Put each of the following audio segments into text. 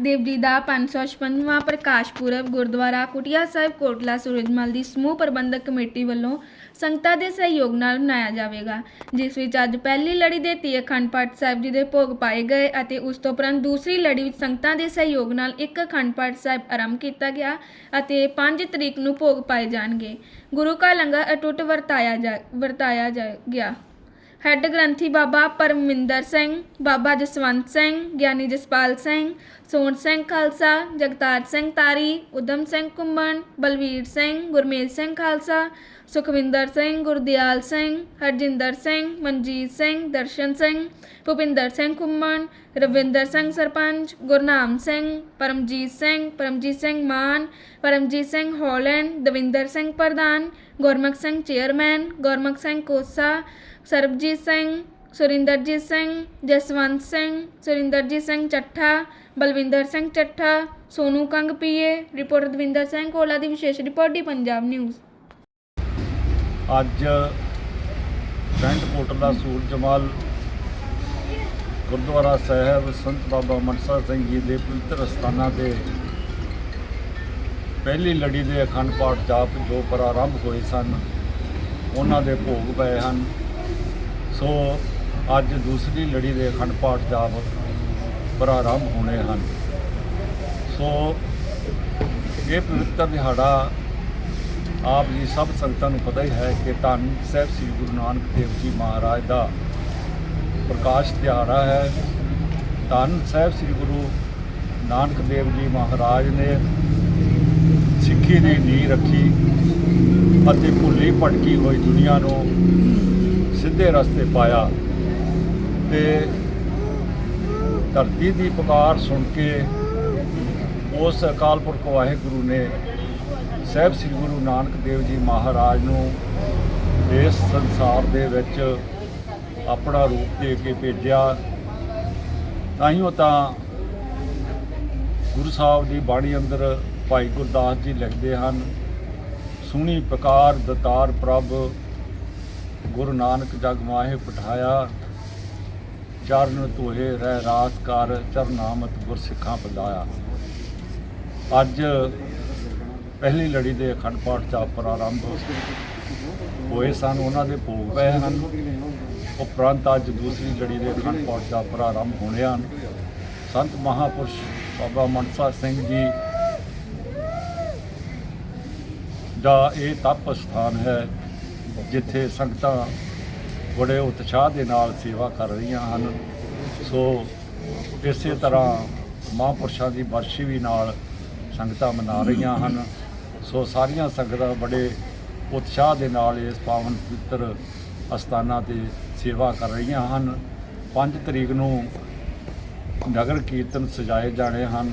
ਦੇਵ ਜੀ ਦਾ 556ਵਾਂ ਪ੍ਰਕਾਸ਼ ਪੁਰਬ ਗੁਰਦੁਆਰਾ ਕੁਟਿਆ ਸਾਹਿਬ ਕੋਟਲਾ ਸੂਰਜਮਲ ਦੀ ਸਮੂਹ ਪ੍ਰਬੰਧਕ ਕਮੇਟੀ ਵੱਲੋਂ ਸੰਗਤਾਂ ਦੇ ਸਹਿਯੋਗ ਨਾਲ ਮਨਾਇਆ ਜਾਵੇਗਾ, ਜਿਸ ਵਿੱਚ ਅੱਜ ਪਹਿਲੀ ਲੜੀ ਦੇ ਤੀਹ ਅਖੰਡ ਪਾਠ ਸਾਹਿਬ ਜੀ ਦੇ ਭੋਗ ਪਾਏ ਗਏ ਅਤੇ ਉਸ ਤੋਂ ਉਪਰੰਤ ਦੂਸਰੀ ਲੜੀ ਵਿੱਚ ਸੰਗਤਾਂ ਦੇ ਸਹਿਯੋਗ ਨਾਲ ਇੱਕ ਅਖੰਡ ਪਾਠ ਸਾਹਿਬ ਆਰੰਭ ਕੀਤਾ ਗਿਆ ਅਤੇ 5 ਤਰੀਕ ਨੂੰ ਭੋਗ ਪਾਏ ਜਾਣਗੇ। ਗੁਰੂ ਕਾ ਲੰਗਰ ਅਟੁੱਟ ਵਰਤਾਇਆ ਜਾ ਵਰਤਾਇਆ ਜਾ ਗਿਆ। ਹੈੱਡ ਗ੍ਰੰਥੀ ਬਾਬਾ ਪਰਮਿੰਦਰ ਸਿੰਘ, ਬਾਬਾ ਜਸਵੰਤ ਸਿੰਘ, ਗਿਆਨੀ ਜਸਪਾਲ ਸਿੰਘ, ਸੋਹਣ ਸਿੰਘ ਖਾਲਸਾ, ਜਗਤਾਰ ਸਿੰਘ ਤਾਰੀ ਉਦਮ ਸਿੰਘ ਕੁੰਮਣ ਬਲਵੀਰ ਸਿੰਘ, ਗੁਰਮੇਲ ਸਿੰਘ ਖਾਲਸਾ ਸੁਖਵਿੰਦਰ ਸਿੰਘ, ਗੁਰਦਿਆਲ ਸਿੰਘ, ਹਰਜਿੰਦਰ ਸਿੰਘ, ਮਨਜੀਤ ਸਿੰਘ, ਦਰਸ਼ਨ ਸਿੰਘ, ਭੁਪਿੰਦਰ ਸਿੰਘ ਕੁੰਮਣ ਰਵਿੰਦਰ ਸਿੰਘ ਸਰਪੰਚ, ਗੁਰਨਾਮ ਸਿੰਘ, ਪਰਮਜੀਤ ਸਿੰਘ ਪਰਮਜੀਤ ਸਿੰਘ ਮਾਨ, ਪਰਮਜੀਤ ਸਿੰਘ ਹਾਲੈਂਡ, ਦਵਿੰਦਰ ਸਿੰਘ ਪ੍ਰਧਾਨ, Gurmukh Singh chairman, Gurmukh Singh Kosa, Sarabjit Singh, Surinderjit Singh, Jaswant Singh, Surinderjit Singh Chattha, Balwinder Singh Chattha, Sonu Kang PA reporter Davinder Singh Kola ਦੀ ਵਿਸ਼ੇਸ਼ ਰਿਪੋਰਟ ਦੀ ਪੰਜਾਬ ਨਿਊਜ਼। ਅੱਜ ਪਿੰਡ ਕੋਟਲਾ ਸੂਰਜਮਲ ਗੁਰਦੁਆਰਾ ਸਾਹਿਬ ਸੰਤ ਬਾਬਾ ਮਨਸਾ ਸਿੰਘ ਜੀ ਦੇ ਪਵਿੱਤਰ ਸਥਾਨਾਂ ਤੇ ਪਹਿਲੀ ਲੜੀ ਦੇ ਅਖੰਡ ਪਾਠ ਜਾਪ ਜੋ ਪ੍ਰਾਰੰਭ ਹੋਏ ਸਨ, ਉਹਨਾਂ ਦੇ ਭੋਗ ਪਏ ਹਨ। ਸੋ ਅੱਜ ਦੂਸਰੀ ਲੜੀ ਦੇ ਅਖੰਡ ਪਾਠ ਜਾਪ ਪ੍ਰਾਰੰਭ ਹੋਣੇ ਹਨ। ਸੋ ਇਹ ਪਵਿੱਤਰ ਦਿਹਾੜਾ ਆਪ ਜੀ ਸਭ ਸੰਗਤਾਂ ਨੂੰ ਪਤਾ ਹੀ ਹੈ ਕਿ ਧੰਨ ਸਾਹਿਬ ਸ੍ਰੀ ਗੁਰੂ ਨਾਨਕ ਦੇਵ ਜੀ ਮਹਾਰਾਜ ਦਾ ਪ੍ਰਕਾਸ਼ ਦਿਹਾੜਾ ਹੈ। ਧੰਨ ਸਾਹਿਬ ਸ੍ਰੀ ਗੁਰੂ ਨਾਨਕ ਦੇਵ ਜੀ ਮਹਾਰਾਜ ਨੇ ਸਿੱਖੀ ਦੀ ਨੀਂਹ ਰੱਖੀ ਅਤੇ ਭੁੱਲੀ ਭਟਕੀ ਹੋਈ ਦੁਨੀਆ ਨੂੰ ਸਿੱਧੇ ਰਸਤੇ ਪਾਇਆ ਤੇ ਧਰਤੀ ਦੀ ਪੁਕਾਰ ਸੁਣ ਕੇ ਉਸ ਅਕਾਲ ਪੁਰਖ ਵਾਹਿਗੁਰੂ ਨੇ ਸਾਹਿਬ ਸ੍ਰੀ ਗੁਰੂ ਨਾਨਕ ਦੇਵ ਜੀ ਮਹਾਰਾਜ ਨੂੰ ਇਸ ਸੰਸਾਰ ਦੇ ਵਿੱਚ ਆਪਣਾ ਰੂਪ ਦੇ ਕੇ ਭੇਜਿਆ। ਤਾਂ ਤਾਈਓ ਤਾਂ ਗੁਰੂ ਸਾਹਿਬ ਦੀ ਬਾਣੀ ਅੰਦਰ ਭਾਈ ਗੁਰਦਾਸ ਜੀ ਲਿਖਦੇ ਹਨ, ਸੁਣੀ ਪਕਾਰ ਦਤਾਰ ਪ੍ਰਭ, ਗੁਰੂ ਨਾਨਕ ਜਗ ਮਾਹੇ ਪਠਾਇਆ। ਚਰਨ ਤੋਹੇ ਰਹਿ ਰਾਸ ਕਰ ਚਰਨਾਮਤ ਗੁਰ ਸਿੱਖਾਂ ਪਲਾਇਆ ਅੱਜ ਪਹਿਲੀ ਲੜੀ ਦੇ ਅਖੰਡ ਪਾਠ ਦਾ ਪ੍ਰਾਰੰਭ ਹੋਏ ਸਨ, ਉਹਨਾਂ ਦੇ ਭੋਗ ਪਏ ਹਨ। ਉਪਰੰਤ ਅੱਜ ਦੂਸਰੀ ਲੜੀ ਦੇ ਅਖੰਡ ਪਾਠ ਦਾ ਪ੍ਰਾਰੰਭ ਹੋਣੇ ਹਨ। ਸੰਤ ਮਹਾਪੁਰਸ਼ ਬਾਬਾ ਮਨਸਾ ਸਿੰਘ ਜੀ ਦਾ ਇਹ ਤਪ ਸਥਾਨ ਹੈ, ਜਿੱਥੇ ਸੰਗਤਾਂ ਬੜੇ ਉਤਸ਼ਾਹ ਦੇ ਨਾਲ ਸੇਵਾ ਕਰ ਰਹੀਆਂ ਹਨ। ਸੋ ਇਸੇ ਤਰ੍ਹਾਂ ਮਹਾਂਪੁਰਸ਼ਾਂ ਦੀ ਬਰਸ਼ੀ ਵੀ ਨਾਲ ਸੰਗਤਾਂ ਮਨਾ ਰਹੀਆਂ ਹਨ। ਸੋ ਸਾਰੀਆਂ ਸੰਗਤਾਂ ਬੜੇ ਉਤਸ਼ਾਹ ਦੇ ਨਾਲ ਇਸ ਪਾਵਨ ਪਵਿੱਤਰ ਅਸਥਾਨਾਂ ਤੇ ਸੇਵਾ ਕਰ ਰਹੀਆਂ ਹਨ। 5 ਤਰੀਕ ਨੂੰ ਨਗਰ ਕੀਰਤਨ ਸਜਾਏ ਜਾਣੇ ਹਨ।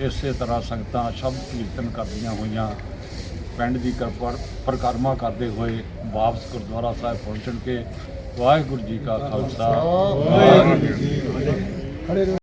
ਇਸੇ ਤਰ੍ਹਾਂ ਸੰਗਤਾਂ ਸ਼ਬਦ ਕੀਰਤਨ ਕਰਦੀਆਂ ਹੋਈਆਂ ਪਿੰਡ ਦੀ ਕਿਰਪਾ ਪਰਿਕਰਮਾ ਕਰਦੇ ਹੋਏ ਵਾਪਸ ਗੁਰਦੁਆਰਾ ਸਾਹਿਬ ਪਹੁੰਚਣ ਕੇ ਵਾਹਿਗੁਰੂ ਜੀ ਕਾ ਖਾਲਸਾ। ਵਾਹਿਗੁਰੂ ਜੀ ਕੀ ਫਤਿਹ।